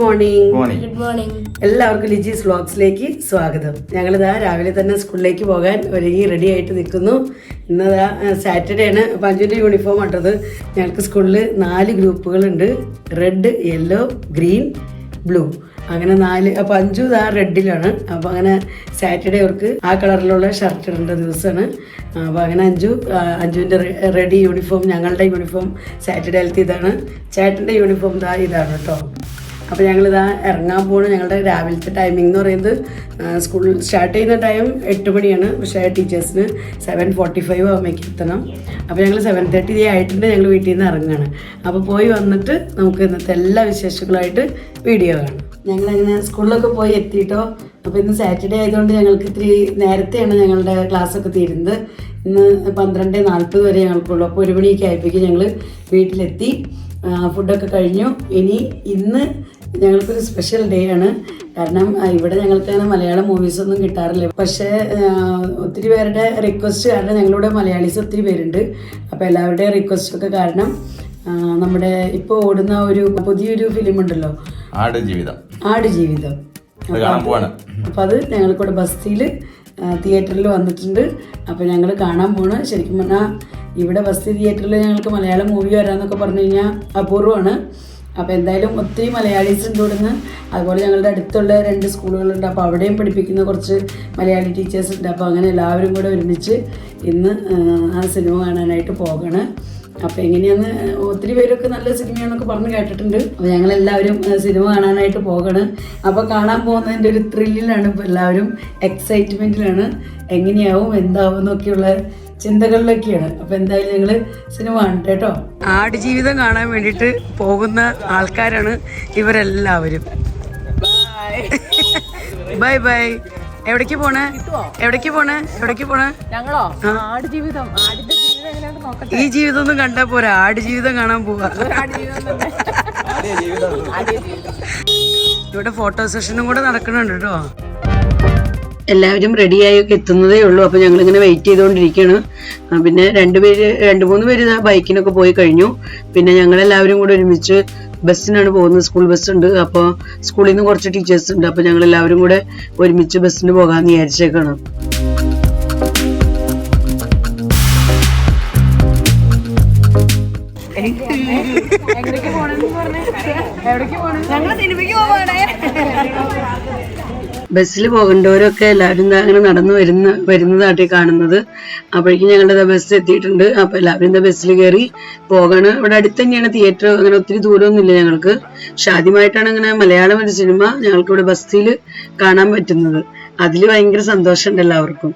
Morning good morning എല്ലാവർക്കും ലിജീസ് വ്ളോഗ്സിലേക്ക് സ്വാഗതം. ഞങ്ങളിതാ രാവിലെ തന്നെ സ്കൂളിലേക്ക് പോകാൻ ഒരുങ്ങി റെഡി ആയിട്ട് നിൽക്കുന്നു. ഇന്നതാ സാറ്റർഡേ ആണ്. പഞ്ചുവിന്റെ യൂണിഫോം ഇട്ടത്. ഞങ്ങൾക്ക് സ്കൂളിൽ നാല് ഗ്രൂപ്പുകളുണ്ട് റെഡ് യെല്ലോ ഗ്രീൻ ബ്ലൂ അങ്ങനെ നാല് അപ്പം അഞ്ചു ഇതാ റെഡിലാണ്. അപ്പം അങ്ങനെ സാറ്റർഡേ അവർക്ക് ആ കളറിലുള്ള ഷർട്ട് ഇടേണ്ട ദിവസമാണ്. അപ്പം അങ്ങനെ അഞ്ചു അഞ്ചുവിന്റെ റെഡി യൂണിഫോം ഞങ്ങളുടെ യൂണിഫോം സാറ്റർഡേ സാറ്റർഡേയിലത്തെ ഇതാണ്. ചേട്ടന്റെ യൂണിഫോം ഇതാ ഇതാണ് കേട്ടോ അപ്പോൾ ഞങ്ങളിതാ ഇറങ്ങാൻ പോകണം ഞങ്ങളുടെ രാവിലത്തെ ടൈമിംഗ് എന്ന് പറയുന്നത് സ്കൂൾ സ്റ്റാർട്ട് ചെയ്യുന്ന ടൈം എട്ട് മണിയാണ്. പക്ഷേ ടീച്ചേഴ്സിന് സെവൻ ഫോർട്ടി ഫൈവ് ആകുമ്പോഴേക്ക് എത്തണം. അപ്പോൾ ഞങ്ങൾ സെവൻ തേർട്ടി ഡേ ആയിട്ടുണ്ട്. ഞങ്ങൾ വീട്ടിൽ നിന്ന് ഇറങ്ങുകയാണ് അപ്പോൾ പോയി വന്നിട്ട് നമുക്ക് ഇന്നത്തെ എല്ലാ വിശേഷങ്ങളായിട്ട് വീഡിയോ കാണാം. ഞങ്ങളങ്ങനെ സ്കൂളിലൊക്കെ പോയി എത്തിയിട്ടോ അപ്പോൾ ഇന്ന് സാറ്റർഡേ ആയതുകൊണ്ട് ഞങ്ങൾക്ക് ഇത്തിരി നേരത്തെയാണ് ഞങ്ങളുടെ ക്ലാസ്സൊക്കെ തീരുന്നത്. ഇന്ന് പന്ത്രണ്ട് നാൽപ്പത് വരെ ഞങ്ങൾക്കുള്ളൂ. അപ്പോൾ ഒരു മണിയൊക്കെ ആയപ്പോഴേക്കും ഞങ്ങൾ വീട്ടിലെത്തി. ഫുഡൊക്കെ കഴിഞ്ഞു. ഇനി ഇന്ന് ഞങ്ങൾക്കൊരു സ്പെഷ്യൽ ഡേ ആണ്. കാരണം ഇവിടെ ഞങ്ങൾക്ക് അങ്ങനെ മലയാളം മൂവീസ് ഒന്നും കിട്ടാറില്ല. പക്ഷേ ഒത്തിരി പേരുടെ റിക്വസ്റ്റ് കാരണം ഞങ്ങളിവിടെ മലയാളീസ് ഒത്തിരി പേരുണ്ട്. അപ്പോൾ എല്ലാവരുടെയും റിക്വസ്റ്റ് ഒക്കെ കാരണം നമ്മുടെ ഇപ്പോൾ ഓടുന്ന ഒരു പുതിയൊരു ഫിലിം ഉണ്ടല്ലോ. ആട് ജീവിതം ആട് ജീവിതം അപ്പോൾ അത് ഞങ്ങൾക്കിവിടെ ബസ്തിയിൽ തിയേറ്ററിൽ വന്നിട്ടുണ്ട്. അപ്പോൾ ഞങ്ങൾ കാണാൻ പോണ്. ശരിക്കും പറഞ്ഞാൽ ഇവിടെ ബസ്തി തിയേറ്ററിൽ ഞങ്ങൾക്ക് മലയാളം മൂവി വരാമെന്നൊക്കെ പറഞ്ഞു കഴിഞ്ഞാൽ അപൂർവമാണ് അപ്പോൾ എന്തായാലും ഒത്തിരി മലയാളീസ് ഉണ്ട് ഇവിടുന്ന്. അതുപോലെ ഞങ്ങളുടെ അടുത്തുള്ള രണ്ട് സ്കൂളുകളുണ്ട്. അപ്പോൾ അവിടെയും പഠിപ്പിക്കുന്ന കുറച്ച് മലയാളി ടീച്ചേഴ്സ് ഉണ്ട്. അപ്പോൾ അങ്ങനെ എല്ലാവരും കൂടെ ഒരുമിച്ച് ഇന്ന് ആ സിനിമ കാണാനായിട്ട് പോകണം. അപ്പോൾ എങ്ങനെയാന്ന് ഒത്തിരി പേരൊക്കെ നല്ല സിനിമയാണെന്നൊക്കെ പറഞ്ഞ് കേട്ടിട്ടുണ്ട്. അപ്പോൾ ഞങ്ങളെല്ലാവരും സിനിമ കാണാനായിട്ട് പോകണം. അപ്പോൾ കാണാൻ പോകുന്നതിന്റെ ഒരു ത്രില്ലിലാണ് ഇപ്പോൾ എല്ലാവരും. എക്സൈറ്റ്മെന്റിലാണ് എങ്ങനെയാവും എന്താവും എന്നൊക്കെയുള്ള ചിന്തകളിലൊക്കെയാണ്. അപ്പൊ എന്തായാലും ഞങ്ങൾ സിനിമ കാണട്ടെ കേട്ടോ. ആടുജീവിതം കാണാൻ വേണ്ടിട്ട് പോകുന്ന ആൾക്കാരാണ് ഇവരെല്ലാവരും. Bye bye. എവിടേക്ക് പോണേ? എവിടേക്ക് പോണേ? എവിടേക്ക് പോണേ? ഞങ്ങളോ? ആട് ജീവിതം ഈ ജീവിതം ഒന്നും കണ്ടാ പോരാ. ആട് ജീവിതം കാണാൻ പോവാ. ആട് ജീവിതം തന്നെ. ആട് ജീവിതം ഇവിടെ ഫോട്ടോ സെഷനും കൂടെ നടക്കുന്നുണ്ട് കേട്ടോ. എല്ലാവരും റെഡിയായൊക്കെ എത്തുന്നതേ ഉള്ളൂ. അപ്പോൾ ഞങ്ങളിങ്ങനെ വെയിറ്റ് ചെയ്തുകൊണ്ടിരിക്കുകയാണ് പിന്നെ രണ്ടുപേര് രണ്ട് മൂന്ന് പേര് ബൈക്കിനൊക്കെ പോയി കഴിഞ്ഞു. പിന്നെ ഞങ്ങളെല്ലാവരും കൂടെ ഒരുമിച്ച് ബസ്സിനാണ് പോകുന്നത്. സ്കൂൾ ബസ് ഉണ്ട്. അപ്പോൾ സ്കൂളിൽ നിന്ന് കുറച്ച് ടീച്ചേഴ്സ് ഉണ്ട്. അപ്പോൾ ഞങ്ങൾ എല്ലാവരും കൂടെ ഒരുമിച്ച് ബസ്സിന് പോകാമെന്ന് വിചാരിച്ചേക്കാണ്. എവിടേക്ക് പോകണം ഞങ്ങൾ സിനിമയ്ക്ക് പോവാണേ. ബസ്സിൽ പോകേണ്ടവരൊക്കെ എല്ലാവരും അങ്ങനെ നടന്നു വരുന്ന വരുന്നതായിട്ട് കാണുന്നത്. അപ്പോഴേക്കും ഞങ്ങളുടെ ബസ് എത്തിയിട്ടുണ്ട്. അപ്പോൾ എല്ലാവരും എന്താ ബസ്സിൽ കയറി പോകണം. ഇവിടെ അടുത്ത് തന്നെയാണ് തിയേറ്റർ അങ്ങനെ ഒത്തിരി ദൂരമൊന്നുമില്ല ഞങ്ങൾക്ക്. പക്ഷെ ആദ്യമായിട്ടാണ് അങ്ങനെ മലയാളം ഒരു സിനിമ ഞങ്ങൾക്ക് ഇവിടെ ബസ്സിൽ കാണാൻ പറ്റുന്നത്. അതിൽ ഭയങ്കര സന്തോഷമുണ്ട് എല്ലാവർക്കും.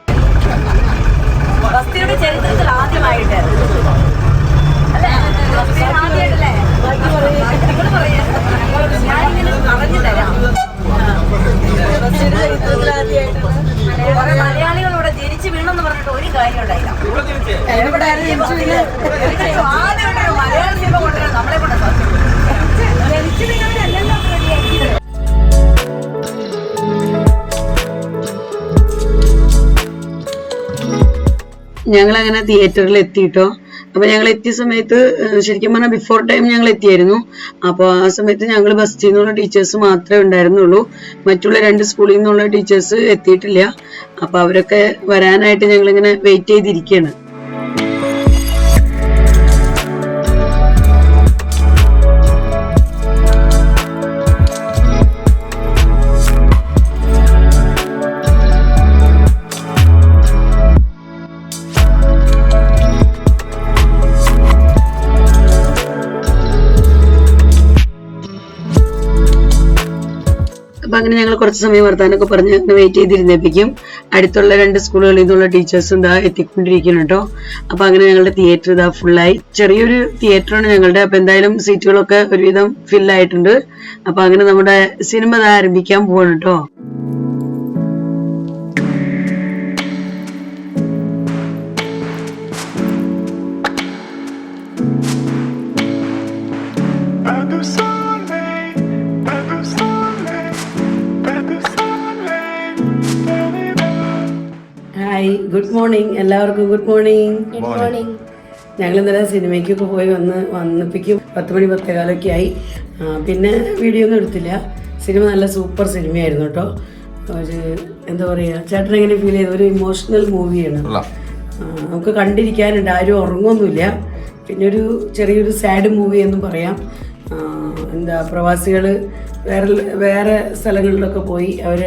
ബസ്തിയുടെ ചരിത്രത്തിൽ ആദ്യമായിട്ട് ഞാനിങ്ങനെ പറഞ്ഞു തരാം മലയാളികളോട് ജനിച്ചു വീണെന്ന് പറഞ്ഞിട്ട് ഒരു കാര്യം ഉണ്ടായില്ല ആദ്യമായിട്ടാണ് മലയാള സിനിമ കൊണ്ടുവരാൻ നമ്മളെ കൊണ്ട് സാധിക്കും ജനിച്ചു വീണവരല്ലല്ലോ റെഡിയാക്കിയത് ഞങ്ങൾ അങ്ങനെ തിയേറ്ററിൽ എത്തിയിട്ടോ. അപ്പൊ ഞങ്ങൾ എത്തിയ സമയത്ത് ശരിക്കും പറഞ്ഞാൽ ബിഫോർ ടൈം ഞങ്ങൾ എത്തിയായിരുന്നു. അപ്പോൾ ആ സമയത്ത് ഞങ്ങൾ ബസ്സിൽ നിന്നുള്ള ടീച്ചേഴ്സ് മാത്രമേ ഉണ്ടായിരുന്നുള്ളൂ. മറ്റുള്ള രണ്ട് സ്കൂളിൽ നിന്നുള്ള ടീച്ചേഴ്സ് എത്തിയിട്ടില്ല. അപ്പൊ അവരൊക്കെ വരാനായിട്ട് ഞങ്ങൾ ഇങ്ങനെ വെയിറ്റ് ചെയ്തിരിക്കുകയാണ്. അപ്പൊ അങ്ങനെ ഞങ്ങൾ കുറച്ച് സമയം വർത്താനൊക്കെ പറഞ്ഞ് വെയിറ്റ് ചെയ്തിരുന്നേപ്പിക്കും. അടുത്തുള്ള രണ്ട് സ്കൂളുകളിൽ നിന്നുള്ള ടീച്ചേഴ്സും ഇതാ എത്തിക്കൊണ്ടിരിക്കുന്നു കേട്ടോ. അപ്പൊ അങ്ങനെ ഞങ്ങളുടെ തിയേറ്റർ ഇതാ ഫുള്ളായി ചെറിയൊരു തിയേറ്ററാണ് ഞങ്ങളുടെ. അപ്പൊ എന്തായാലും സീറ്റുകളൊക്കെ ഒരുവിധം ഫില്ലായിട്ടുണ്ട് അപ്പൊ അങ്ങനെ നമ്മുടെ സിനിമ ഇതാ ആരംഭിക്കാൻ പോവാണ് കേട്ടോ. ഗുഡ് മോർണിംഗ് എല്ലാവർക്കും ഗുഡ് മോർണിംഗ് ഗുഡ് മോർണിംഗ് ഞങ്ങൾ ഇന്നലെ സിനിമയ്ക്കൊക്കെ പോയി വന്ന് വന്നിപ്പിക്കും പത്ത് മണി പത്തേകാലൊക്കെ ആയി. പിന്നെ വീഡിയോ ഒന്നും എടുത്തില്ല. സിനിമ നല്ല സൂപ്പർ സിനിമയായിരുന്നു കേട്ടോ. ഒരു എന്താ പറയുക ചേട്ടൻ എങ്ങനെ ഫീൽ ചെയ്തു? ഒരു ഇമോഷണൽ മൂവിയാണ് നമുക്ക് കണ്ടിരിക്കാനുണ്ട്. ആരും ഉറങ്ങുമൊന്നുമില്ല. പിന്നെ ഒരു ചെറിയൊരു സാഡ് മൂവി എന്നും പറയാം. എന്താ പ്രവാസികൾ വേറെ വേറെ സ്ഥലങ്ങളിലൊക്കെ പോയി അവർ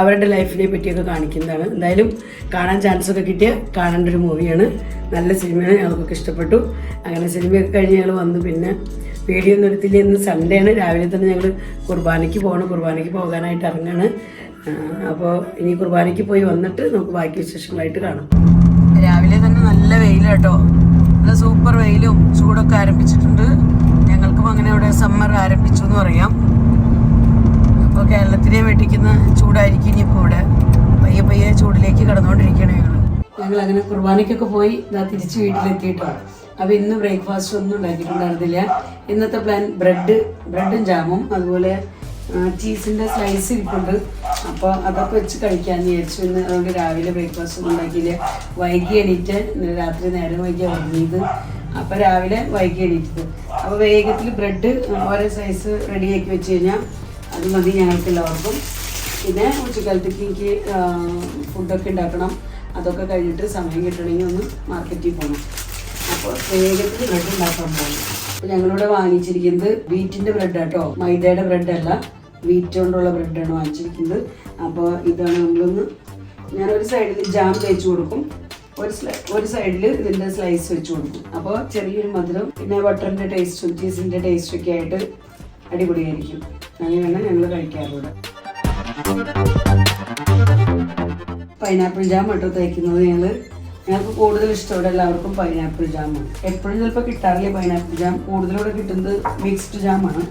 അവരുടെ ലൈഫിനെ പറ്റിയൊക്കെ കാണിക്കുന്നതാണ്. എന്തായാലും കാണാൻ ചാൻസ് ഒക്കെ കിട്ടിയ കാണേണ്ട ഒരു മൂവിയാണ് നല്ല സിനിമയാണ് ഞങ്ങൾക്കൊക്കെ ഇഷ്ടപ്പെട്ടു. അങ്ങനെ സിനിമയൊക്കെ കഴിഞ്ഞ് ഞങ്ങൾ വന്നു. പിന്നെ വീഡിയോ ഒന്നും എടുത്തില്ല. ഇന്ന് സൺഡേ ആണ്. രാവിലെ തന്നെ ഞങ്ങൾ കുർബാനയ്ക്ക് പോകണം. കുർബാനയ്ക്ക് പോകാനായിട്ട് ഇറങ്ങാണ്. അപ്പോൾ ഇനി കുർബാനയ്ക്ക് പോയി വന്നിട്ട് നമുക്ക് ബാക്കി വിശേഷങ്ങളായിട്ട് കാണാം. രാവിലെ തന്നെ നല്ല വെയിലാട്ടോ. നല്ല സൂപ്പർ വെയിലും ചൂടൊക്കെ ആരംഭിച്ചിട്ടുണ്ട്. ഞങ്ങൾക്കും അങ്ങനെ അവിടെ സമ്മർ ആരംഭിച്ചു എന്ന് പറയാം. അപ്പോൾ കേരളത്തിനെ വെട്ടിക്കുന്ന ചൂടായിരിക്കും ഇനിയിപ്പോൾ ഇവിടെ. പയ്യെ പയ്യെ ചൂടിലേക്ക് കടന്നുകൊണ്ടിരിക്കുകയാണ് ഞങ്ങൾ ഞങ്ങൾ അങ്ങനെ കുർബാനയ്ക്കൊക്കെ പോയി ഇതാ തിരിച്ച് വീട്ടിലെത്തിയിട്ടോ. അപ്പോൾ ഇന്ന് ബ്രേക്ക്ഫാസ്റ്റ് ഒന്നും ഉണ്ടാക്കിയിട്ടുണ്ടായിരുന്നില്ല. ഇന്നത്തെ പ്ലാൻ ബ്രെഡ് ബ്രെഡും ജാമും അതുപോലെ ചീസിന്റെ സ്ലൈസ് ഇരിപ്പുണ്ട്. അപ്പോൾ അതൊക്കെ വെച്ച് കഴിക്കാമെന്ന് വിചാരിച്ചു. ഇന്ന് അതുകൊണ്ട് രാവിലെ ബ്രേക്ക്ഫാസ്റ്റ് ഒന്നും ഉണ്ടാക്കിയില്ല. വൈകി എണീറ്റ് രാത്രി നേരം വൈകി ഉറങ്ങിയത്. അപ്പോൾ രാവിലെ വൈകി എണീറ്റത്. അപ്പോൾ വേഗത്തിൽ ബ്രെഡ് ഓരോ സൈസ് റെഡിയാക്കി വെച്ച് കഴിഞ്ഞാൽ അത് മതി ഞങ്ങൾക്ക് എല്ലാവർക്കും പിന്നെ ഉച്ചക്കാലത്തേക്ക് എനിക്ക് ഫുഡൊക്കെ ഉണ്ടാക്കണം. അതൊക്കെ കഴിഞ്ഞിട്ട് സമയം കിട്ടണമെങ്കിൽ ഒന്ന് മാർക്കറ്റിൽ പോകണം അപ്പോൾ വേഗത്തിൽ ബ്രെഡ് ഉണ്ടാക്കാൻ പോകും അപ്പോൾ ഞങ്ങളിവിടെ വാങ്ങിച്ചിരിക്കുന്നത് വീറ്റിന്റെ ബ്രെഡ് കേട്ടോ മൈദയുടെ ബ്രെഡ് അല്ല വീറ്റ് കൊണ്ടുള്ള ബ്രെഡാണ് വാങ്ങിച്ചിരിക്കുന്നത്. അപ്പോൾ ഇതാണ് നമ്മളൊന്ന് ഞാനൊരു സൈഡിൽ ജാം തേച്ച് കൊടുക്കും. ഒരു ഒരു സൈഡിൽ ഇതിന്റെ സ്ലൈസ് വെച്ച് കൊടുക്കും. അപ്പോൾ ചെറിയൊരു മധുരം പിന്നെ ബട്ടറിന്റെ ടേസ്റ്റും ചീസിന്റെ ടേസ്റ്റൊക്കെ ആയിട്ട് അടിപൊളിയായിരിക്കും. അങ്ങനെയാണ് ഞങ്ങൾ കഴിക്കാറുള്ളത് പൈനാപ്പിൾ ജാം കേട്ടോ തയ്ക്കുന്നത് ഞങ്ങൾ ഞങ്ങൾക്ക് കൂടുതൽ ഇഷ്ടമുള്ള എല്ലാവർക്കും പൈനാപ്പിൾ ജാമാണ് എപ്പോഴും ചിലപ്പോൾ കിട്ടാറില്ല പൈനാപ്പിൾ ജാം? കൂടുതലൂടെ കിട്ടുന്നത് മിക്സ്ഡ് ജാമാണ്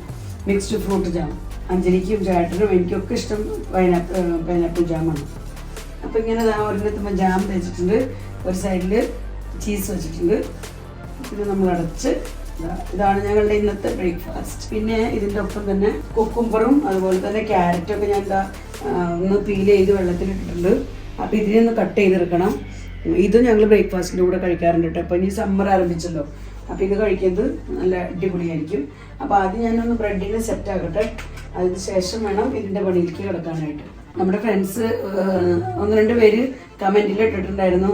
മിക്സ്ഡ് ഫ്രൂട്ട് ജാം അഞ്ജലിക്കും ചേട്ടനും എനിക്കൊക്കെ ഇഷ്ടം പൈനാപ്പിൾ പൈനാപ്പിൾ ജാമാണ് അപ്പോൾ ഇങ്ങനെ ഒരിടത്തുമ്പോൾ ജാം തേച്ചിട്ടുണ്ട്. ഒരു സൈഡിൽ ചീസ് വെച്ചിട്ടുണ്ട്. പിന്നെ നമ്മൾ അടച്ച് ഇതാണ് ഞങ്ങളുടെ ഇന്നത്തെ ബ്രേക്ക്ഫാസ്റ്റ് പിന്നെ ഇതിന്റെ ഒപ്പം തന്നെ കുക്കുംബറും അതുപോലെ തന്നെ ക്യാരറ്റും ഒക്കെ ഞാൻ എന്താ ഒന്ന് പീൽ ചെയ്ത് വെള്ളത്തിലിട്ടിട്ടുണ്ട്. അപ്പോൾ ഇതിനെ ഒന്ന് കട്ട് ചെയ്തെടുക്കണം. ഇത് ഞങ്ങൾ ബ്രേക്ക്ഫാസ്റ്റിന്റെ കൂടെ കഴിക്കാറുണ്ട് കേട്ടോ. അപ്പോൾ ഇനി സമ്മർ ആരംഭിച്ചല്ലോ. അപ്പോൾ ഇത് കഴിക്കുന്നത് നല്ല അടിപൊളിയായിരിക്കും. അപ്പോൾ ആദ്യം ഞാനൊന്ന് ബ്രെഡിനെ സെറ്റ് ആക്കട്ടെ. അതിന് ശേഷം വേണം ഇതിന്റെ പണിയിലേക്ക് കിടക്കാനായിട്ട്. നമ്മുടെ ഫ്രണ്ട്സ് ഒന്ന് രണ്ട് പേര് കമന്റിൽ ഇട്ടിട്ടുണ്ടായിരുന്നു.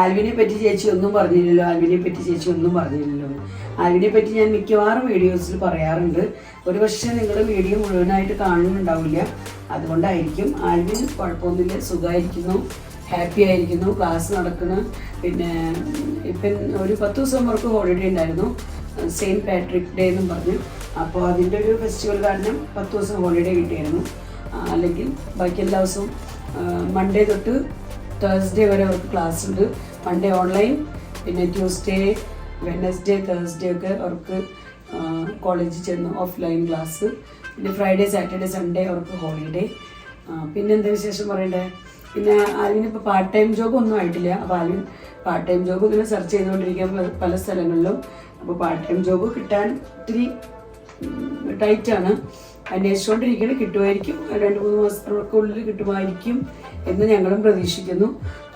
ആൽവിനെ പറ്റി ചേച്ചി ഒന്നും പറഞ്ഞില്ലല്ലോ ആൽവിനെ പറ്റി ചേച്ചി ഒന്നും പറഞ്ഞില്ലല്ലോ. ആൽവിനെ പറ്റി ഞാൻ മിക്കവാറും വീഡിയോസിൽ പറയാറുണ്ട്. ഒരു പക്ഷേ നിങ്ങൾ വീഡിയോ മുഴുവനായിട്ട് കാണുന്നുണ്ടാവില്ല. അതുകൊണ്ടായിരിക്കും ആൽവിൻ കുഴപ്പമൊന്നുമില്ല സുഖമായിരിക്കുന്നു ഹാപ്പി ആയിരിക്കുന്നു ക്ലാസ് നടക്കുന്നു. പിന്നെ ഇപ്പം ഒരു പത്ത് ദിവസം വർക്ക് ഹോളിഡേ ഉണ്ടായിരുന്നു സെയിന്റ് പാട്രിക് ഡേ എന്നും പറഞ്ഞു. അപ്പോൾ അതിന്റെ ഒരു ഫെസ്റ്റിവൽ കാരണം പത്ത് ദിവസം ഹോളിഡേ കിട്ടിയായിരുന്നു അല്ലെങ്കിൽ ബാക്കി എല്ലാ ദിവസവും മൺഡേ തൊട്ട് തേഴ്സ്ഡേ വരെ അവർക്ക് ക്ലാസ് ഉണ്ട്. മൺഡേ ഓൺലൈൻ പിന്നെ ട്യൂസ്ഡേ വെനസ്ഡേ തേഴ്സ്ഡേ ഒക്കെ അവർക്ക് കോളേജിൽ ചെന്ന് ഓഫ്ലൈൻ ക്ലാസ് പിന്നെ ഫ്രൈഡേ സാറ്റർഡേ സൺഡേ അവർക്ക് ഹോളിഡേ പിന്നെ എന്താ വിശേഷം പറയണ്ടേ? പിന്നെ ആൽവിന് ഇപ്പോൾ പാർട്ട് ടൈം ജോബ് ഒന്നും ആയിട്ടില്ല. അപ്പോൾ ആൽവിൻ പാർട്ട് ടൈം ജോബ് ഇങ്ങനെ സെർച്ച് ചെയ്തുകൊണ്ടിരിക്കാൻ പല- സ്ഥലങ്ങളിലും. അപ്പോൾ പാർട്ട് ടൈം ജോബ് കിട്ടാൻ ഇത്തിരി ടൈറ്റാണ് അന്വേഷിച്ചുകൊണ്ടിരിക്കണം. കിട്ടുമായിരിക്കും. രണ്ട് മൂന്ന് മാസത്തിനുള്ളിൽ കിട്ടുമായിരിക്കും എന്ന് ഞങ്ങളും പ്രതീക്ഷിക്കുന്നു.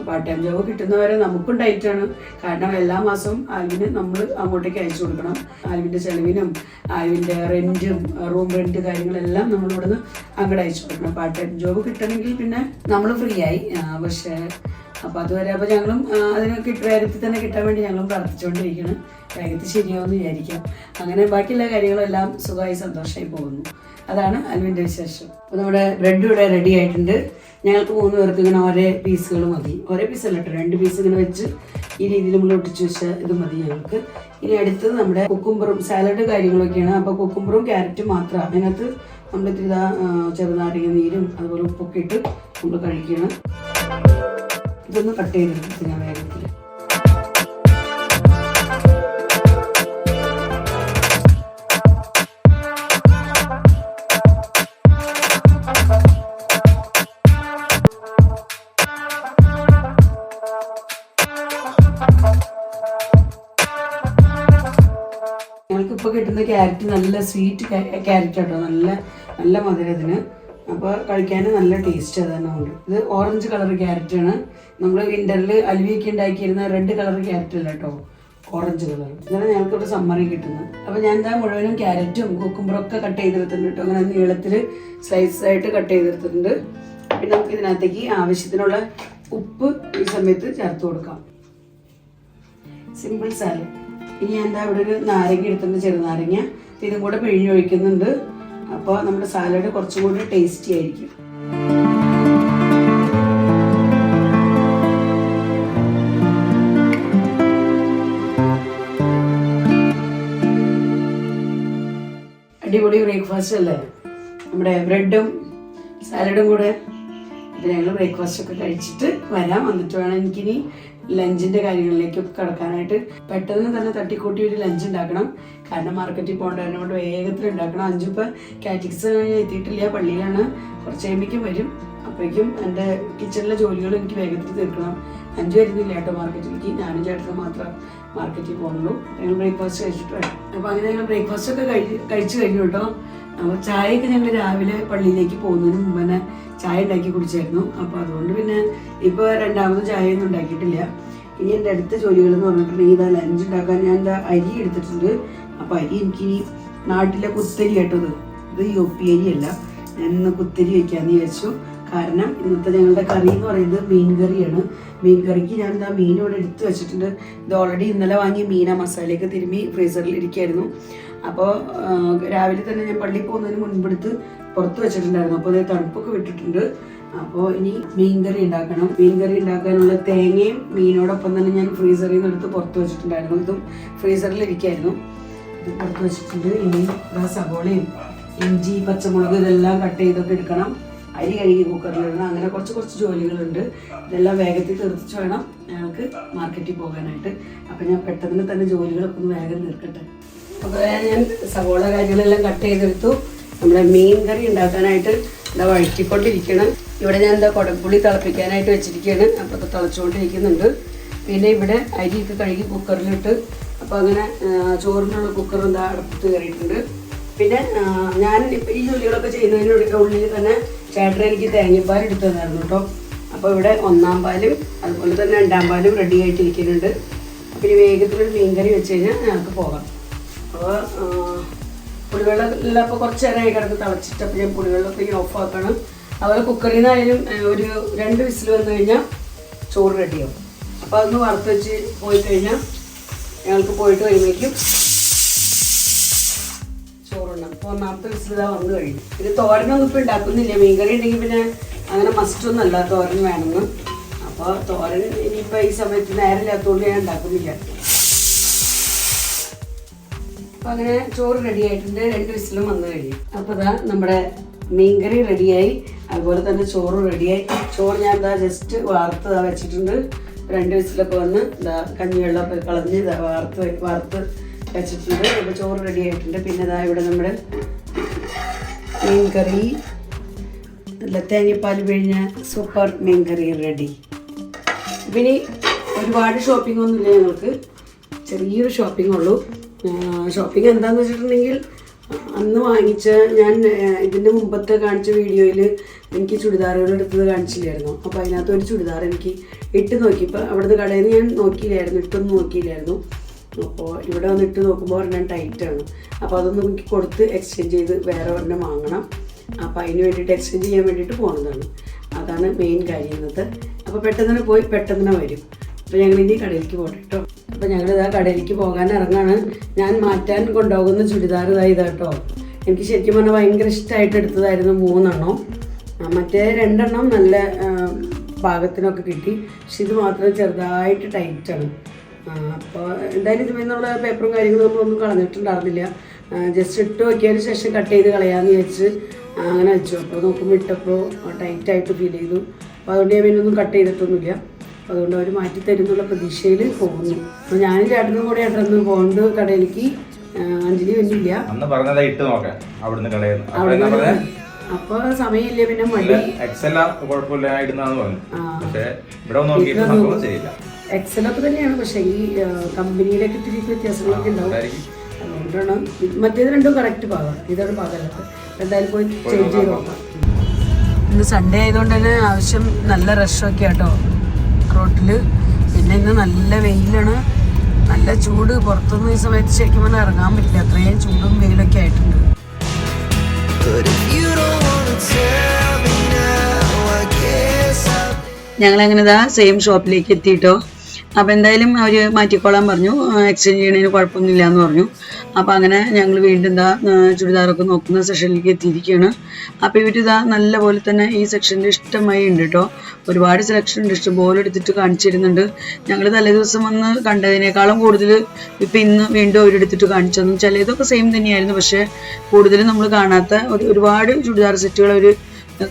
പാർട്ട് ടൈം ജോബ് കിട്ടുന്നവരെ നമുക്കും ടൈറ്റാണ് കാരണം എല്ലാ മാസവും ആൽവിന് നമ്മൾ അങ്ങോട്ടേക്ക് അയച്ചു കൊടുക്കണം. ആൽവിന്റെ ചെലവിനും ആൽവിന്റെ റെന്റും റൂം റെന്റ് കാര്യങ്ങളെല്ലാം നമ്മൾ ഇവിടുന്ന് അങ്ങോട്ട് അയച്ചു കൊടുക്കണം. പാർട്ട് ടൈം ജോബ് കിട്ടണമെങ്കിൽ പിന്നെ നമ്മൾ ഫ്രീ ആയി. പക്ഷേ അപ്പോൾ അതുവരെ അപ്പോൾ ഞങ്ങളും അതിന് കിട്ട വേഗത്തിൽ തന്നെ കിട്ടാൻ വേണ്ടി ഞങ്ങളും പ്രാർത്ഥിച്ചുകൊണ്ടിരിക്കണം വേഗത്തിൽ ശരിയാവുമെന്ന് വിചാരിക്കാം. അങ്ങനെ ബാക്കിയുള്ള കാര്യങ്ങളെല്ലാം സുഖമായി സന്തോഷമായി പോകുന്നു. അതാണ് അൽവിന്റെ വിശേഷം. അപ്പോൾ നമ്മുടെ ബ്രെഡ് ഇവിടെ റെഡി ആയിട്ടുണ്ട്. ഞങ്ങൾക്ക് മൂന്ന് പേർക്ക് ഇങ്ങനെ ഒരേ പീസുകൾ മതി. ഒരേ പീസ് അല്ല കേട്ടോ രണ്ട് പീസ് ഇങ്ങനെ വെച്ച് ഈ രീതിയിൽ നമ്മൾ ഒട്ടിച്ച് വെച്ച ഇത് മതി ഞങ്ങൾക്ക്. ഇനി അടുത്തത് നമ്മുടെ കുക്കുംബറും സാലഡ് കാര്യങ്ങളൊക്കെയാണ്. അപ്പോൾ കുക്കുംബറും ക്യാരറ്റും മാത്രം അതിനകത്ത് നമ്മൾ ഇത്തിരി ചെറുനാരങ്ങ നീരും അതുപോലെ ഉപ്പൊക്കെ ഇട്ട് നമ്മൾ കഴിക്കണം. ഇതൊന്ന് കട്ട് ചെയ്തെടുത്തിട്ട് ഞാൻ വേഗത്തിൽ. ഞങ്ങൾക്ക് ഇപ്പോൾ കിട്ടുന്ന ക്യാരറ്റ് നല്ല സ്വീറ്റ് ക്യാരറ്റ് കേട്ടോ നല്ല നല്ല മധുരത്തിന് അപ്പോൾ കഴിക്കാൻ നല്ല ടേസ്റ്റ് അത് തന്നെ ഉണ്ട്. ഇത് ഓറഞ്ച് കളർ ക്യാരറ്റ് ആണ്. നമ്മൾ വിന്ററിൽ അലുവിയൊക്കെ ഉണ്ടാക്കിയിരുന്ന റെഡ് കളർ ക്യാരറ്റ് അല്ല കേട്ടോ ഓറഞ്ച് കളർ ഇതാണ് ഞങ്ങൾക്കൊരു സമ്മറി കിട്ടുന്നത് അപ്പോൾ ഞാൻ എന്താ മുഴുവനും ക്യാരറ്റും കുക്കുമ്പറും ഒക്കെ കട്ട് ചെയ്തെടുത്തിട്ടുണ്ട് കേട്ടോ അങ്ങനെ നീളത്തിൽ സ്ലൈസ് ആയിട്ട് കട്ട് ചെയ്തെടുത്തിട്ടുണ്ട് പിന്നെ നമുക്ക് ഇതിനകത്തേക്ക് ആവശ്യത്തിനുള്ള ഉപ്പ് ഈ സമയത്ത് ചേർത്ത് കൊടുക്കാം. സിമ്പിൾ സാലഡ് ഇനി ഞാൻ എന്താ ഇവിടെ ഒരു നാരങ്ങ എടുത്തിട്ടുണ്ട് ചെറുനാരങ്ങ. ഇതും കൂടെ പിഴിഞ്ഞൊഴിക്കുന്നുണ്ട്. അപ്പോൾ നമ്മുടെ സാലഡ് കുറച്ചും കൂടി ടേസ്റ്റി ആയിരിക്കും. അടിപൊളി ബ്രേക്ക്ഫാസ്റ്റ് അല്ലേ? നമ്മുടെ ബ്രെഡും സാലഡും കൂടെ. ഞങ്ങൾ ബ്രേക്ക്ഫാസ്റ്റ് ഒക്കെ കഴിച്ചിട്ട് വരാം വന്നിട്ട് വേണം എനിക്കിനി ലഞ്ചിന്റെ കാര്യങ്ങളിലേക്കൊക്കെ കിടക്കാനായിട്ട് പെട്ടെന്ന് തന്നെ തട്ടിക്കൂട്ടി ഒരു ലഞ്ച് ഉണ്ടാക്കണം. കാരണം മാർക്കറ്റിൽ പോകേണ്ടതിനെ കൊണ്ട് വേഗത്തിൽ ഉണ്ടാക്കണം. അഞ്ചു ഇപ്പം കാറ്റിക്സ് എത്തിയിട്ടില്ല. പള്ളിയിലാണ്. കുറച്ച് കഴിയുമ്പോഴേക്കും വരും. അപ്പോഴേക്കും എന്റെ കിച്ചണിലെ ജോലികൾ എനിക്ക് വേഗത്തിൽ തീർക്കണം. അഞ്ചു വരുന്നില്ല കേട്ടോ മാർക്കറ്റിലേക്ക്. ഞാനും ചേട്ടനും മാത്രം മാർക്കറ്റിൽ പോകുന്നുള്ളൂ. ഞങ്ങൾ ബ്രേക്ക്ഫാസ്റ്റ് കഴിച്ചിട്ട് വേണം അപ്പോൾ അങ്ങനെ ഞങ്ങൾ ബ്രേക്ക്ഫാസ്റ്റ് ഒക്കെ കഴിച്ചു കഴിഞ്ഞു കേട്ടോ. അപ്പോൾ ചായയൊക്കെ ഞങ്ങൾ രാവിലെ പള്ളിയിലേക്ക് പോകുന്നതിന് മുമ്പ് തന്നെ ചായ ഉണ്ടാക്കി കുടിച്ചായിരുന്നു. അപ്പോൾ അതുകൊണ്ട് പിന്നെ ഇപ്പോൾ രണ്ടാമത് ചായ ഒന്നും ഉണ്ടാക്കിയിട്ടില്ല. ഇനി എന്റെ അടുത്ത ജോലികൾ എന്ന് പറഞ്ഞിട്ടുണ്ടെങ്കിൽ ഇതാ ലഞ്ച് ഉണ്ടാക്കാൻ ഞാൻ എന്താ അരി എടുത്തിട്ടുണ്ട്. അപ്പോൾ അരി എനിക്ക് നാട്ടിലെ കുത്തരി കേട്ടത് ഇത്. യു പി അരി അല്ല. ഞാൻ ഇന്ന് കുത്തരി വയ്ക്കാമെന്ന് വിചാരിച്ചു. കാരണം ഇന്നത്തെ ഞങ്ങളുടെ കറി എന്ന് പറയുന്നത് മീൻ കറിയാണ്. മീൻ കറിക്ക് ഞാൻ എന്താ മീൻ ഇവിടെ എടുത്ത് വെച്ചിട്ടുണ്ട്. ഇത് ഓൾറെഡി ഇന്നലെ വാങ്ങിയ മീന. മസാലയൊക്കെ തിരുമ്മി ഫ്രീസറിൽ ഇരിക്കുകയായിരുന്നു അപ്പോൾ രാവിലെ തന്നെ ഞാൻ പള്ളിയിൽ പോകുന്നതിന് മുൻപെടുത്ത് പുറത്ത് വെച്ചിട്ടുണ്ടായിരുന്നു. അപ്പോൾ അത് തണുപ്പൊക്കെ വിട്ടിട്ടുണ്ട്. അപ്പോൾ ഇനി മീൻ കറി ഉണ്ടാക്കണം. മീൻ കറി ഉണ്ടാക്കാനുള്ള തേങ്ങയും മീനോടൊപ്പം തന്നെ ഞാൻ ഫ്രീസറിൽ നിന്ന് എടുത്ത് പുറത്ത് വെച്ചിട്ടുണ്ടായിരുന്നു. ഇതും ഫ്രീസറിൽ ഇരിക്കായിരുന്നു. ഇത് പുറത്ത് വെച്ചിട്ടുണ്ട്. ഇനി സവോളയും ഇഞ്ചി പച്ചമുളക് ഇതെല്ലാം കട്ട് ചെയ്തൊക്കെ എടുക്കണം. അരി കഴുകി കുക്കറിലിടണം അങ്ങനെ കുറച്ച് കുറച്ച് ജോലികളുണ്ട്. ഇതെല്ലാം വേഗത്തിൽ തീർത്തിച്ച് വേണം ഞങ്ങൾക്ക് മാർക്കറ്റിൽ പോകാനായിട്ട്. അപ്പം ഞാൻ പെട്ടെന്ന് തന്നെ ജോലികളൊക്കെ ഒന്ന് വേഗം തീർക്കട്ടെ. അപ്പോൾ ഞാൻ സവോള കാര്യങ്ങളെല്ലാം കട്ട് ചെയ്തെടുത്തു. നമ്മുടെ മീൻ കറി ഉണ്ടാക്കാനായിട്ട് എന്താ വഴറ്റിക്കൊണ്ടിരിക്കണം. ഇവിടെ ഞാൻ എന്താ കുടംപുളി തിളപ്പിക്കാനായിട്ട് വെച്ചിരിക്കുകയാണ് അപ്പോൾ അത് തിളച്ചുകൊണ്ടിരിക്കുന്നുണ്ട്. പിന്നെ ഇവിടെ അരിയൊക്കെ കഴുകി കുക്കറിലിട്ട് അപ്പോൾ അങ്ങനെ ചോറിനുള്ള കുക്കർ എന്താ അടുപ്പത്ത് കയറിയിട്ടുണ്ട്. പിന്നെ ഞാൻ ഈ ജോലികളൊക്കെ ചെയ്യുന്നതിന്റെ ഉള്ളിൽ തന്നെ ചേട്ടൻ എനിക്ക് തേങ്ങപ്പാൽ എടുത്തു തന്നായിരുന്നു കേട്ടോ. അപ്പോൾ ഇവിടെ ഒന്നാം പാലും അതുപോലെ തന്നെ രണ്ടാം പാലും റെഡി ആയിട്ടിരിക്കുന്നുണ്ട്. അപ്പോൾ ഇനി വേഗത്തിലൊരു മീൻകറി വെച്ച് കഴിഞ്ഞാൽ ഞങ്ങൾക്ക് പോകാം. അപ്പോൾ പുളിവെള്ളം എല്ലാം കുറച്ച് നേരമായി കിടന്ന് തിളച്ചിട്ട് അപ്പോൾ ഞാൻ പുളിവെള്ളമൊക്കെ ഇങ്ങനെ ഓഫ് ആക്കണം. അതുപോലെ കുക്കറിൽ നിന്നായാലും ഒരു രണ്ട് വിസിൽ വന്നു കഴിഞ്ഞാൽ ചോറ് റെഡിയാവും അപ്പോൾ അതൊന്ന് വറുത്ത് വെച്ച് പോയി കഴിഞ്ഞാൽ ഞങ്ങൾക്ക് പോയിട്ട് കഴിയുമ്പോഴേക്കും ചോറുണ്ട് അപ്പോൾ ഒന്നാമത്തെ വിസിൽ ഇതാ വന്നു കഴിഞ്ഞു. ഇത് തോരനൊന്നും ഇപ്പോൾ ഉണ്ടാക്കുന്നില്ല. മീൻകറി ഉണ്ടെങ്കിൽ പിന്നെ അങ്ങനെ മസ്റ്റ് ഒന്നല്ല തോരൻ വേണമെന്ന്. അപ്പോൾ തോരൻ ഇനിയിപ്പോൾ ഈ സമയത്ത് നേരമില്ലാത്തതുകൊണ്ട് ഞാൻ ഉണ്ടാക്കുന്നില്ല. അപ്പൊ അങ്ങനെ ചോറ് റെഡി ആയിട്ടുണ്ട്. രണ്ട് വിസിലും വന്നു കഴിയും അപ്പൊ ഇതാ നമ്മുടെ മീൻകറി റെഡിയായി അതുപോലെ തന്നെ ചോറ് റെഡിയായി ചോറ് ഞാൻ എന്താ ജസ്റ്റ് വാർത്ത് ഇതാ വെച്ചിട്ടുണ്ട്. രണ്ട് വിസിലൊക്കെ വന്ന് ഇതാ കഞ്ഞിവെള്ളമൊക്കെ കളഞ്ഞ് ഇതാ വാർത്ത് വാർത്ത് വെച്ചിട്ടുണ്ട്. അപ്പൊ ചോറ് റെഡി ആയിട്ടുണ്ട്. പിന്നെ ഇതാ ഇവിടെ നമ്മുടെ മീൻകറി. നല്ല തേങ്ങപ്പാൽ പിഴിഞ്ഞ സൂപ്പർ മീൻകറി റെഡി പിന്നെ ഒരുപാട് ഷോപ്പിംഗ് ഒന്നുമില്ല ഞങ്ങൾക്ക്. ചെറിയൊരു ഷോപ്പിംഗ് ഉള്ളൂ. ഷോപ്പിംഗ് എന്താന്ന് വെച്ചിട്ടുണ്ടെങ്കിൽ അന്ന് വാങ്ങിച്ച ഞാൻ ഇതിന്റെ മുമ്പത്തെ കാണിച്ച വീഡിയോയിൽ എനിക്ക് ചുരിദാറുകൾ എടുത്തത് കാണിച്ചില്ലായിരുന്നു. അപ്പോൾ അതിനകത്ത് ഒരു ചുരിദാർ എനിക്ക് ഇട്ട് നോക്കിയപ്പോൾ അവിടുത്തെ കടയിൽ നിന്ന് ഞാൻ നോക്കിയില്ലായിരുന്നു ഇട്ടൊന്നും നോക്കിയില്ലായിരുന്നു. അപ്പോൾ ഇവിടെ വന്ന് ഇട്ട് നോക്കുമ്പോൾ ഒരെണ്ണം ടൈറ്റാണ് അപ്പോൾ അതൊന്ന് എനിക്ക് കൊടുത്ത് എക്സ്ചേഞ്ച് ചെയ്ത് വേറെ ഒരെണ്ണം വാങ്ങണം. അപ്പോൾ അതിന് വേണ്ടിയിട്ട് എക്സ്ചേഞ്ച് ചെയ്യാൻ വേണ്ടിയിട്ട് പോകുന്നതാണ് അതാണ് മെയിൻ കാര്യം ഇന്നത്തെ. അപ്പോൾ പെട്ടെന്ന് പോയി പെട്ടെന്ന് വരും. അപ്പോൾ ഞങ്ങൾ ഇനി കടയിലേക്ക് പോകട്ടെ കേട്ടോ അപ്പോൾ ഞങ്ങൾ ഇതാ കടയിലേക്ക് പോകാൻ ഇറങ്ങാണ്. ഞാൻ മാറ്റാൻ കൊണ്ടുപോകുന്ന ചുരിദാർ ഇതാ ഇതാ കേട്ടോ എനിക്ക് ശരിക്കും പറഞ്ഞാൽ ഭയങ്കര ഇഷ്ടമായിട്ട് എടുത്തതായിരുന്നു മൂന്നെണ്ണം. മറ്റേ രണ്ടെണ്ണം നല്ല പാകത്തിനൊക്കെ കിട്ടി. പക്ഷെ ഇത് മാത്രം ചെറുതായിട്ട് ടൈറ്റാണ് അപ്പോൾ എന്തായാലും ഇതിൽ നിന്നുള്ള പേപ്പറും കാര്യങ്ങളും നമ്മളൊന്നും കളഞ്ഞിട്ടുണ്ടായിരുന്നില്ല. ജസ്റ്റ് ഇട്ട് നോക്കിയതിന് ശേഷം കട്ട് ചെയ്ത് കളയാമെന്ന് വിചാരിച്ച് അങ്ങനെ വെച്ചു. അപ്പോൾ നോക്കുമ്പോൾ ഇട്ടപ്പോൾ ടൈറ്റായിട്ട് ഫീൽ ചെയ്തു. അപ്പോൾ അതുകൊണ്ട് ഞാൻ പിന്നെ ഒന്നും കട്ട് ചെയ്തിട്ടൊന്നുമില്ല. അതുകൊണ്ട് അവർ മാറ്റി തരുന്നുള്ള പ്രതീക്ഷയിൽ പോകുന്നു. അപ്പോൾ ഞാനും ചേട്ടനും കൂടെ ആയിട്ടൊന്ന് പോകുന്നത് കടയിലേക്ക് അഞ്ജലി വന്നില്ല. അന്ന് പറഞ്ഞതാ ഇട്ട് നോക്കാൻ അവിടുന്ന് കളയുന്നു അപ്പൊ സമയമില്ല പിന്നെ മടി. എക്സെല്ല കുഴപ്പമില്ല ഇടുന്നാന്ന് പറഞ്ഞു. ആ. പക്ഷെ ഇവിടെ വന്ന് നോക്കിയിട്ട് സംഭവം ശരിയില്ല എക്സലൊക്കെ തന്നെയാണ് പക്ഷെ ഈ കമ്പനിയിലേക്ക് ഇത്തിരി വ്യത്യാസങ്ങളൊക്കെ ഉണ്ടാവും. അതുകൊണ്ടാണ് മറ്റേത് രണ്ടും കറക്റ്റ് പാകാം ഇതാണ് പാകമല്ലാത്ത എന്തായാലും പോയി ചേഞ്ച് ചെയ്ത് നോക്കാം. ഇന്ന് സൺഡേ ആയതുകൊണ്ട് തന്നെ ആവശ്യം നല്ല റഷൊക്കെ ആട്ടോ. റോട്ടിൽ പിന്നെ ഇന്ന് നല്ല വെയിലാണ്. നല്ല ചൂട്. പുറത്തുനിന്ന് ഈ സമയത്ത് ശരിക്കും പറഞ്ഞാൽ ഇറങ്ങാൻ പറ്റില്ല. അത്രയും ചൂടും വെയിലൊക്കെ ആയിട്ടുണ്ട്. ഞങ്ങളങ്ങനെ ഇതാ സെയിം ഷോപ്പിലേക്ക് എത്തിയിട്ടോ അപ്പോൾ എന്തായാലും അവർ മാറ്റിക്കോളാൻ പറഞ്ഞു. എക്സ്ചേഞ്ച് ചെയ്യണതിന് കുഴപ്പമൊന്നുമില്ല എന്ന് പറഞ്ഞു. അപ്പോൾ അങ്ങനെ ഞങ്ങൾ വീണ്ടും ഇതാ ചുരിദാറൊക്കെ നോക്കുന്ന സെക്ഷനിലേക്ക് എത്തിയിരിക്കുകയാണ് അപ്പോൾ ഇവർ ഇതാ നല്ല പോലെ തന്നെ ഈ സെക്ഷനിൽ ഇഷ്ടമായി ഉണ്ട് കേട്ടോ ഒരുപാട് സെലക്ഷൻ ഉണ്ട്. ഇഷ്ടംപോലെ എടുത്തിട്ട് കാണിച്ചിരുന്നുണ്ട്. ഞങ്ങൾ തലേ ദിവസം വന്ന് കണ്ടതിനേക്കാളും കൂടുതൽ ഇപ്പം ഇന്ന് വീണ്ടും അവരെടുത്തിട്ട് കാണിച്ചു തന്നു. ചിലതൊക്കെ സെയിം തന്നെയായിരുന്നു. പക്ഷേ കൂടുതലും നമ്മൾ കാണാത്ത ഒരു ഒരുപാട് ചുരിദാർ സെറ്റുകൾ അവർ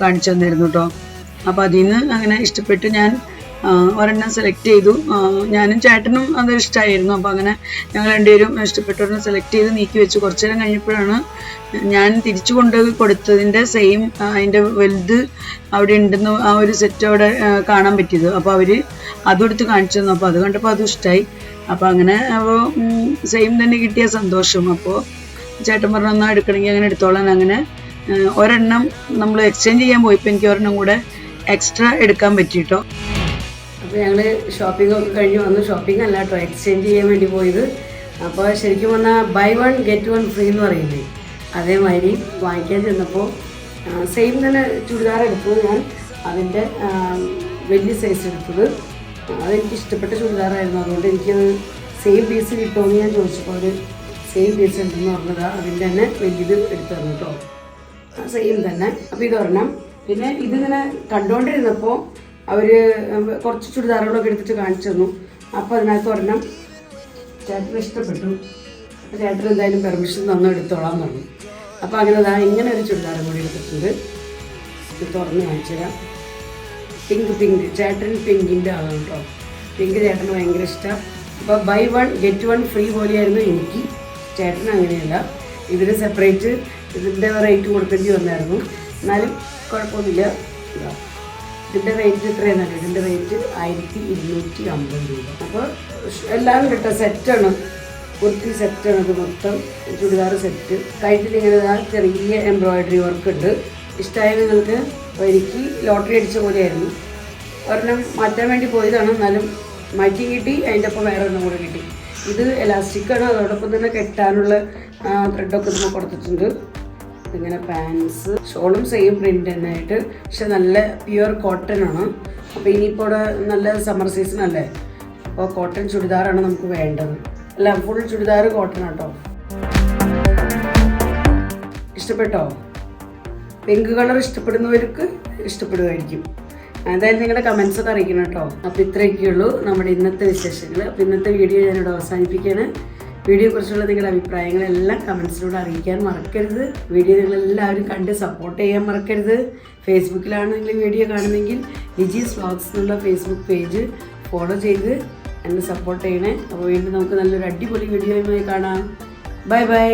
കാണിച്ചു തന്നിരുന്നു കേട്ടോ അപ്പോൾ അതിൽ നിന്ന് അങ്ങനെ ഇഷ്ടപ്പെട്ട് ഞാൻ ഒരെണ്ണം സെലക്ട് ചെയ്തു. ഞാനും ചേട്ടനും അത് ഇഷ്ടമായിരുന്നു അപ്പോൾ അങ്ങനെ ഞങ്ങൾ രണ്ടുപേരും ഇഷ്ടപ്പെട്ട ഒരെണ്ണം സെലക്ട് ചെയ്ത് നീക്കി വെച്ചു. കുറച്ചു നേരം കഴിഞ്ഞപ്പോഴാണ് ഞാൻ തിരിച്ചു കൊണ്ടുപോയി കൊടുത്തതിന്റെ സെയിം അതിന്റെ വലുത് അവിടെ ഉണ്ടെന്ന് ആ ഒരു സെറ്റ് അവിടെ കാണാൻ പറ്റിയത്. അപ്പോൾ അവർ അതും എടുത്ത് കാണിച്ചു തന്നു. അപ്പോൾ അത് കണ്ടപ്പോൾ അതും ഇഷ്ടമായി അപ്പോൾ അങ്ങനെ അപ്പോൾ സെയിം തന്നെ കിട്ടിയ സന്തോഷം. അപ്പോൾ ചേട്ടൻ പറഞ്ഞു എന്നാൽ എടുക്കണമെങ്കിൽ അങ്ങനെ എടുത്തോളാൻ അങ്ങനെ ഒരെണ്ണം നമ്മൾ എക്സ്ചേഞ്ച് ചെയ്യാൻ പോയപ്പോൾ എനിക്ക് ഒരെണ്ണം കൂടെ എക്സ്ട്രാ എടുക്കാൻ പറ്റിയിട്ടോ അപ്പോൾ ഞങ്ങൾ ഷോപ്പിംഗ് ഒക്കെ കഴിഞ്ഞ് വന്നു. ഷോപ്പിംഗ് അല്ല കേട്ടോ എക്സ്ചേഞ്ച് ചെയ്യാൻ വേണ്ടി പോയത്. അപ്പോൾ ശരിക്കും പറഞ്ഞാൽ buy one get one free എന്ന് പറയില്ലേ അതേമാതിരി വാങ്ങിക്കാൻ ചെന്നപ്പോൾ സെയിം തന്നെ ചുരിദാർ എടുത്തു ഞാൻ. അതിന്റെ വലിയ സൈസ് എടുത്തത്. അതെനിക്ക് ഇഷ്ടപ്പെട്ട ചുരിദാറായിരുന്നു. അതുകൊണ്ട് എനിക്കത് സെയിം പീസ് കിട്ടുമെന്ന് ഞാൻ ചോദിച്ചപ്പോൾ അവർ സെയിം പീസ് ഉണ്ടെന്ന് പറഞ്ഞതാ. അതിന്റെ തന്നെ വലിയത് എടുത്തു തന്നു കേട്ടോ. സെയിം തന്നെ. അപ്പോൾ ഇത് ഒരെണ്ണം പിന്നെ ഇതിങ്ങനെ കണ്ടുകൊണ്ടിരുന്നപ്പോൾ അവർ കുറച്ച് ചുരിദാറുകളൊക്കെ എടുത്തിട്ട് കാണിച്ചു തന്നു. അപ്പോൾ അതിനകത്ത് ഒരെണ്ണം ചേട്ടന് ഇഷ്ടപ്പെട്ടു. അപ്പോൾ ചേട്ടൻ എന്തായാലും പെർമിഷൻ തന്നു എടുത്തോളാം പറഞ്ഞു. അപ്പോൾ അങ്ങനെ അതാ ഇങ്ങനെ ഒരു ചുരിദാറും കൂടി എടുത്തിട്ടുണ്ട്. തുറന്ന് കാണിച്ചു തരാം. Pink pink. ചേട്ടൻ പിങ്കിന്റെ ആളാണ് കേട്ടോ. പിങ്ക് ചേട്ടന് ഭയങ്കര ഇഷ്ടം. അപ്പോൾ buy one get one free പോലെയായിരുന്നു എനിക്ക്. ചേട്ടന് അങ്ങനെയല്ല. ഇതിന് സെപ്പറേറ്റ് ഇതിന്റെ റേറ്റ് കൊടുക്കേണ്ടി വന്നായിരുന്നു. എന്നാലും കുഴപ്പമൊന്നുമില്ല. ഇതിന്റെ റേറ്റ് ഇത്രയെന്നല്ല ഇതിന്റെ റേറ്റ് ആയിരത്തി ഇരുന്നൂറ്റി അമ്പത് രൂപ. അപ്പോൾ എല്ലാം കേട്ടോ സെറ്റാണ് കുർത്തി സെറ്റാണ് ഇത് മൊത്തം. ചുരിദാർ സെറ്റ് കഴുത്തിൽ ഇങ്ങനെ ചെറിയ എംബ്രോയിഡറി വർക്ക് ഉണ്ട്. ഇഷ്ടമായ നിങ്ങൾക്ക് എനിക്ക് ലോട്ടറി അടിച്ച പോലെയായിരുന്നു. ഒരെണ്ണം മാറ്റാൻ വേണ്ടി പോയതാണ്. എന്നാലും മാറ്റി കിട്ടി അതിന്റെ ഒപ്പം വേറെ ഒന്നും കൂടെ കിട്ടി. ഇത് എലാസ്റ്റിക്കാണ് അതോടൊപ്പം തന്നെ കെട്ടാനുള്ള ത്രെഡൊക്കെ നമ്മൾ കൊടുത്തിട്ടുണ്ട്. ഇങ്ങനെ പാൻസ് ഷോളും സെയിം പ്രിന്റ് തന്നെ ആയിട്ട്. പക്ഷെ നല്ല പ്യുവർ കോട്ടൺ ആണ്. അപ്പോൾ ഇനിയിപ്പോൾ ഇവിടെ നല്ല സമ്മർ സീസൺ അല്ലേ? അപ്പോൾ കോട്ടൺ ചുരിദാറാണ് നമുക്ക് വേണ്ടത്. അല്ല ഫുൾ ചുരിദാർ കോട്ടൺ ആട്ടോ. ഇഷ്ടപ്പെട്ടോ? പിങ്ക് കളർ ഇഷ്ടപ്പെടുന്നവർക്ക് ഇഷ്ടപ്പെടുമായിരിക്കും. എന്തായാലും നിങ്ങളുടെ കമൻസ് ഒക്കെ അറിയിക്കണം കേട്ടോ. അപ്പോൾ ഇത്രയൊക്കെയുള്ളൂ നമ്മുടെ ഇന്നത്തെ വിശേഷങ്ങൾ അപ്പോൾ ഇന്നത്തെ വീഡിയോ ഞാനിവിടെ അവസാനിപ്പിക്കുകയാണ്. വീഡിയോയെക്കുറിച്ചുള്ള നിങ്ങളുടെ അഭിപ്രായങ്ങളെല്ലാം കമൻസിലൂടെ അറിയിക്കാൻ മറക്കരുത്. വീഡിയോ നിങ്ങളെല്ലാവരും കണ്ട് സപ്പോർട്ട് ചെയ്യാൻ മറക്കരുത്. ഫേസ്ബുക്കിലാണ് നിങ്ങൾ വീഡിയോ കാണുന്നതെങ്കിൽ ലിജീസ് വ്ളോഗ്സ് എന്നുള്ള ഫേസ്ബുക്ക് പേജ് ഫോളോ ചെയ്ത് എന്നെ സപ്പോർട്ട് ചെയ്യണേ. അപ്പോൾ വീണ്ടും നമുക്ക് നല്ലൊരു അടിപൊളി വീഡിയോയുമായി കാണാം. Bye bye